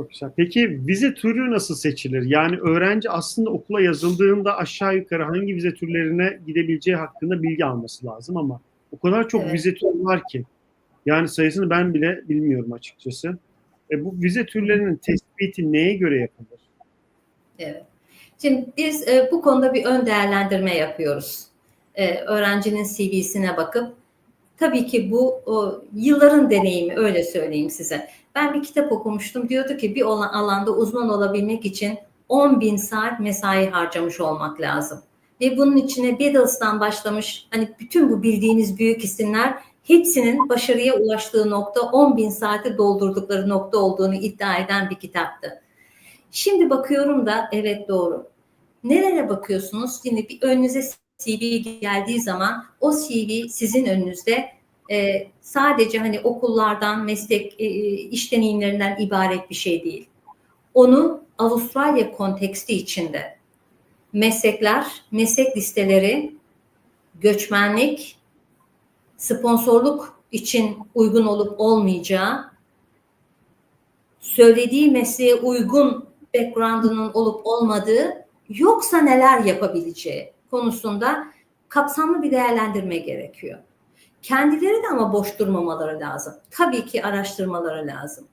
Çok güzel. Peki vize türü nasıl seçilir? Yani öğrenci aslında okula yazıldığında aşağı yukarı hangi vize türlerine gidebileceği hakkında bilgi alması lazım ama o kadar çok Evet. vize türü var ki yani sayısını ben bile bilmiyorum açıkçası. E bu vize türlerinin tespiti neye göre yapılır? Evet. Şimdi biz e, bu konuda bir ön değerlendirme yapıyoruz. E, öğrencinin CV'sine bakıp tabii ki bu o, yılların deneyimi öyle söyleyeyim size. Ben bir kitap okumuştum. Diyordu ki bir olan alanda uzman olabilmek için 10 bin saat mesai harcamış olmak lazım. Ve bunun içine Beatles'tan başlamış hani bütün bu bildiğiniz büyük isimler hepsinin başarıya ulaştığı nokta 10 bin saati doldurdukları nokta olduğunu iddia eden bir kitaptı. Şimdi bakıyorum da evet doğru. Nereye bakıyorsunuz? Yine bir önünüze CV geldiği zaman o CV sizin önünüzde e, sadece hani okullardan, meslek, e, iş deneyimlerinden ibaret bir şey değil. Onu Avustralya konteksti içinde meslekler, meslek listeleri, göçmenlik, sponsorluk için uygun olup olmayacağı, söylediği mesleğe uygun background'ının olup olmadığı, yoksa neler yapabileceği konusunda kapsamlı bir değerlendirme gerekiyor. Kendileri de ama boş durmamaları lazım. Tabii ki araştırmaları lazım.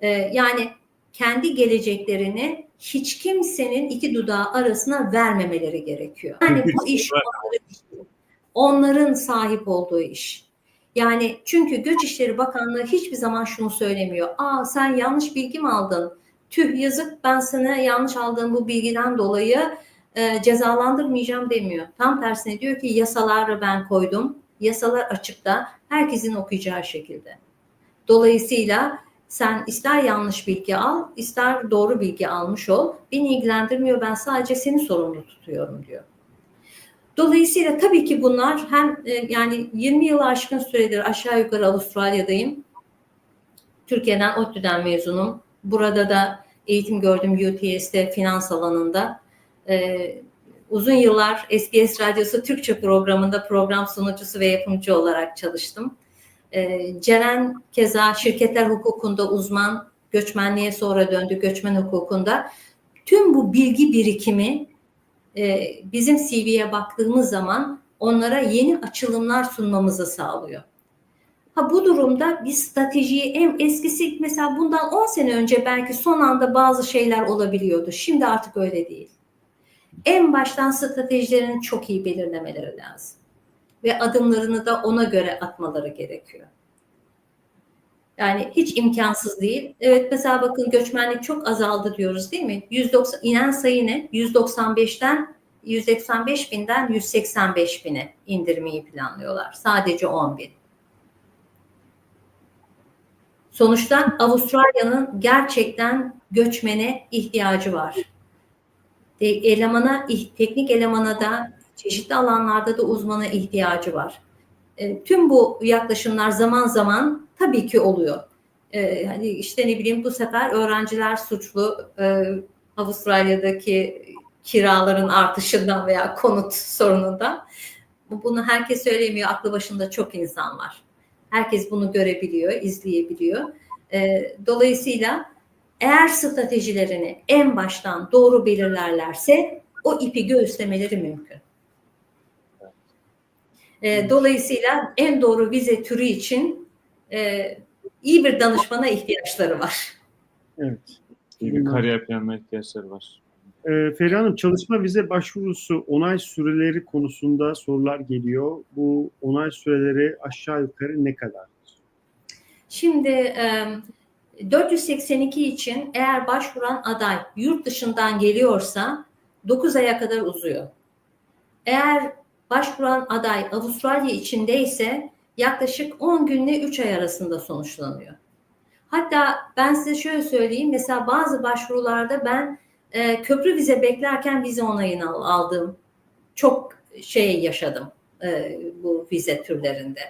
Ee, yani kendi geleceklerini hiç kimsenin iki dudağı arasına vermemeleri gerekiyor. Yani bu iş onların, sahip olduğu iş. Yani çünkü Göç İşleri Bakanlığı hiçbir zaman şunu söylemiyor. Aa sen yanlış bilgi mi aldın? Tüh yazık ben sana yanlış aldığım bu bilgiden dolayı e, cezalandırmayacağım demiyor. Tam tersine diyor ki yasaları ben koydum. Yasalar açıkta. Herkesin okuyacağı şekilde. Dolayısıyla sen ister yanlış bilgi al, ister doğru bilgi almış ol. Beni ilgilendirmiyor. Ben sadece seni sorumlu tutuyorum diyor. Dolayısıyla tabii ki bunlar hem e, yani 20 yıl aşkın süredir aşağı yukarı Avustralya'dayım. Türkiye'den ODTÜ'den mezunum. Burada da eğitim gördüm UTS'te finans alanında. Ee, uzun yıllar SBS Radyosu Türkçe programında program sunucusu ve yapımcı olarak çalıştım. Ee, Ceren keza şirketler hukukunda uzman, göçmenliğe sonra döndü göçmen hukukunda. Tüm bu bilgi birikimi e, bizim CV'ye baktığımız zaman onlara yeni açılımlar sunmamızı sağlıyor. Ha bu durumda bir stratejiyi en eskisi mesela bundan 10 sene önce belki son anda bazı şeyler olabiliyordu. Şimdi artık öyle değil. En baştan stratejilerini çok iyi belirlemeleri lazım. Ve adımlarını da ona göre atmaları gerekiyor. Yani hiç imkansız değil. Evet mesela bakın göçmenlik çok azaldı diyoruz değil mi? 190 inen sayı ne? 195'ten 195 binden 185 bine indirmeyi planlıyorlar. Sadece 10 bin. Sonuçta Avustralya'nın gerçekten göçmene ihtiyacı var. E, Elemana, teknik elemana da çeşitli alanlarda da uzmana ihtiyacı var. E, tüm bu yaklaşımlar zaman zaman tabii ki oluyor. E, hani işte ne bileyim bu sefer öğrenciler suçlu e, Avustralya'daki kiraların artışından veya konut sorunundan. Bunu herkes söylemiyor. Aklı başında çok insan var. Herkes bunu görebiliyor, izleyebiliyor. E, dolayısıyla eğer stratejilerini en baştan doğru belirlerlerse o ipi göğüslemeleri mümkün. E, dolayısıyla en doğru vize türü için e, iyi bir danışmana ihtiyaçları var. Evet. İyi bir kariyer planına ihtiyaçları var. E, Feriha Hanım çalışma vize başvurusu onay süreleri konusunda sorular geliyor. Bu onay süreleri aşağı yukarı ne kadar? Şimdi e, 482 için eğer başvuran aday yurt dışından geliyorsa 9 aya kadar uzuyor. Eğer başvuran aday Avustralya içindeyse yaklaşık 10 günle 3 ay arasında sonuçlanıyor. Hatta ben size şöyle söyleyeyim. Mesela bazı başvurularda ben e, köprü vize beklerken vize onayını aldım. Çok şey yaşadım e, bu vize türlerinde.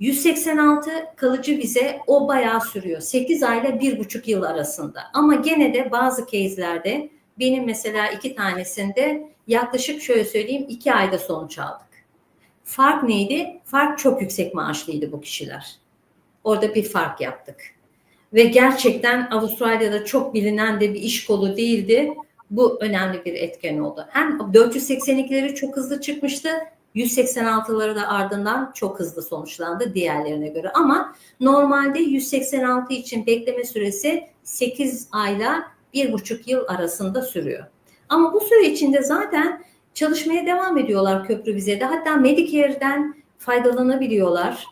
186 kalıcı vize o bayağı sürüyor. 8 ayla 1,5 yıl arasında. Ama gene de bazı case'lerde benim mesela iki tanesinde yaklaşık şöyle söyleyeyim 2 ayda sonuç aldık. Fark neydi? Fark çok yüksek maaşlıydı bu kişiler. Orada bir fark yaptık. ve gerçekten Avustralya'da çok bilinen de bir iş kolu değildi. Bu önemli bir etken oldu. Hem 482'leri çok hızlı çıkmıştı, 186'ları da ardından çok hızlı sonuçlandı diğerlerine göre. Ama normalde 186 için bekleme süresi 8 ayla 1,5 yıl arasında sürüyor. Ama bu süre içinde zaten çalışmaya devam ediyorlar köprü vizede. Hatta Medicare'den faydalanabiliyorlar.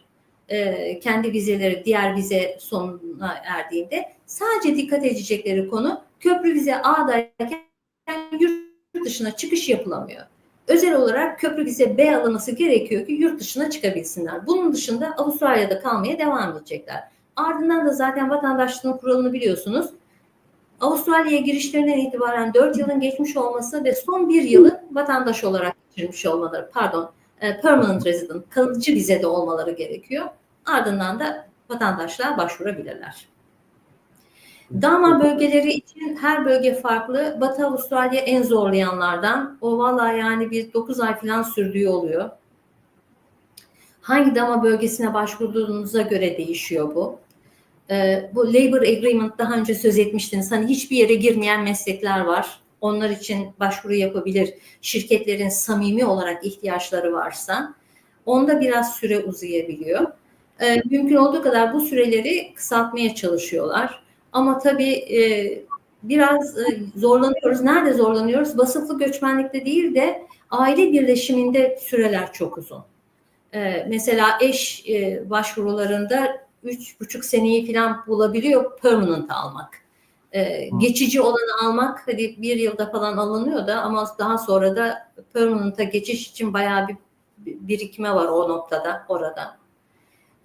Ee, kendi vizeleri diğer vize sonuna erdiğinde. Sadece dikkat edecekleri konu köprü vize A'dayken yurt dışına çıkış yapılamıyor. Özel olarak köprü vize B alınması gerekiyor ki yurt dışına çıkabilsinler. Bunun dışında Avustralya'da kalmaya devam edecekler. Ardından da zaten vatandaşlığın kuralını biliyorsunuz. Avustralya'ya girişlerinden itibaren 4 yılın geçmiş olması ve son bir yılı vatandaş olarak geçirmiş olmaları, pardon, e, permanent resident, kalıcı vizede olmaları gerekiyor. Ardından da vatandaşlığa başvurabilirler. Dama bölgeleri için her bölge farklı. Batı Avustralya en zorlayanlardan. O vallahi yani bir 9 ay falan sürdüğü oluyor. Hangi dama bölgesine başvurduğunuza göre değişiyor bu. Ee, bu labor agreement daha önce söz etmiştiniz. Hani hiçbir yere girmeyen meslekler var. Onlar için başvuru yapabilir. Şirketlerin samimi olarak ihtiyaçları varsa. Onda biraz süre uzayabiliyor. Ee, mümkün olduğu kadar bu süreleri kısaltmaya çalışıyorlar. Ama tabii e, biraz e, zorlanıyoruz. Nerede zorlanıyoruz? Vasıflı göçmenlikte değil de aile birleşiminde süreler çok uzun. Ee, mesela eş e, başvurularında üç buçuk seneyi falan bulabiliyor permanent almak. Ee, geçici olanı almak hadi bir yılda falan alınıyor da ama daha sonra da permanent'a geçiş için bayağı bir birikme var o noktada orada.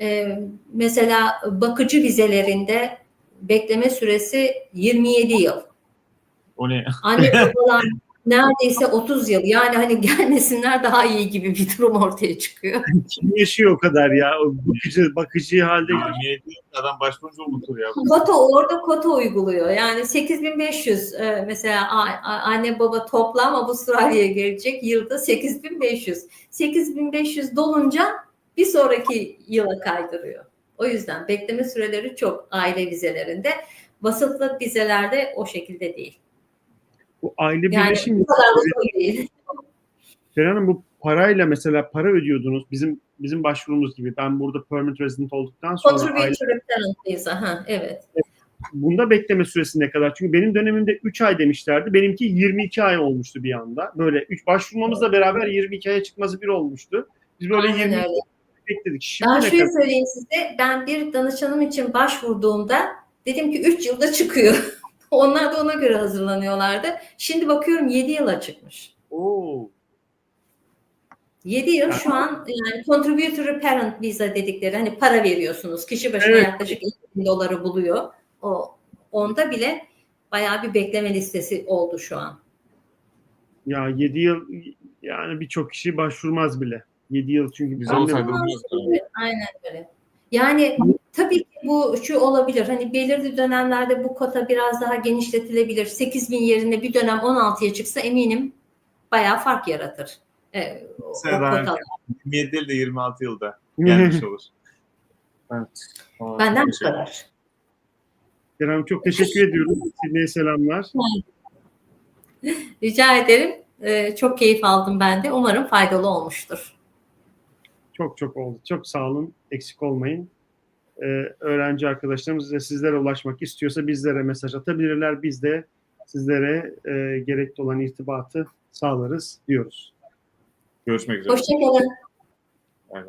Ee, mesela bakıcı vizelerinde bekleme süresi 27 yıl. O ne? Anne babalar neredeyse 30 yıl. Yani hani gelmesinler daha iyi gibi bir durum ortaya çıkıyor. Kim yaşıyor o kadar ya? O bakıcı, bakıcı halde 27 adam başvurunca unutur ya. Kota orada kota uyguluyor. Yani 8500 e, mesela anne baba toplam Avustralya'ya gelecek yılda 8500. 8500 dolunca bir sonraki yıla kaydırıyor. O yüzden bekleme süreleri çok aile vizelerinde. Vasıflı vizelerde o şekilde değil. bu aile Yani birleşimi bu kadar da değil. Seren Hanım bu parayla mesela para ödüyordunuz. Bizim bizim başvurumuz gibi. Ben burada permanent resident olduktan sonra aile, Contributory visa. Ha, evet. bunda bekleme süresi ne kadar? Çünkü benim dönemimde 3 ay demişlerdi. Benimki 22 ay olmuştu bir anda. Böyle 3 başvurmamızla beraber 22 aya çıkması bir olmuştu. Biz böyle Aynen 20 öyle. Bekledik. Şimdi Ben şöyle kadar? söyleyeyim size. Ben bir danışanım için başvurduğumda dedim ki 3 yılda çıkıyor. Onlar da ona göre hazırlanıyorlardı. Şimdi bakıyorum 7 yıla çıkmış. Oo. 7 yıl şu an yani contributory parent visa dedikleri hani para veriyorsunuz. Kişi başına Evet. yaklaşık 2000 doları buluyor. O onda bile bayağı bir bekleme listesi oldu şu an. Ya 7 yıl yani birçok kişi başvurmaz bile. 7 yıl çünkü Bize ben de- olsaydı olmazdı. Evet, aynen öyle. Yani tabii ki bu şu olabilir. Hani belirli dönemlerde bu kota biraz daha genişletilebilir. 8 bin yerine bir dönem 16'ya çıksa eminim bayağı fark yaratır. Ee, kotalar. 27 değil de 26 yılda gelmiş olur. Evet. Aa, Benden bu kadar. Hanım çok teşekkür ediyorum. Sidney'e selamlar. Rica ederim. Ee, çok keyif aldım ben de. Umarım faydalı olmuştur. Çok çok oldu. Çok sağ olun. Eksik olmayın. Ee, öğrenci arkadaşlarımız da sizlere ulaşmak istiyorsa bizlere mesaj atabilirler. Biz de sizlere e, gerekli olan irtibatı sağlarız diyoruz. Görüşmek üzere. Hoşçakalın. Bay.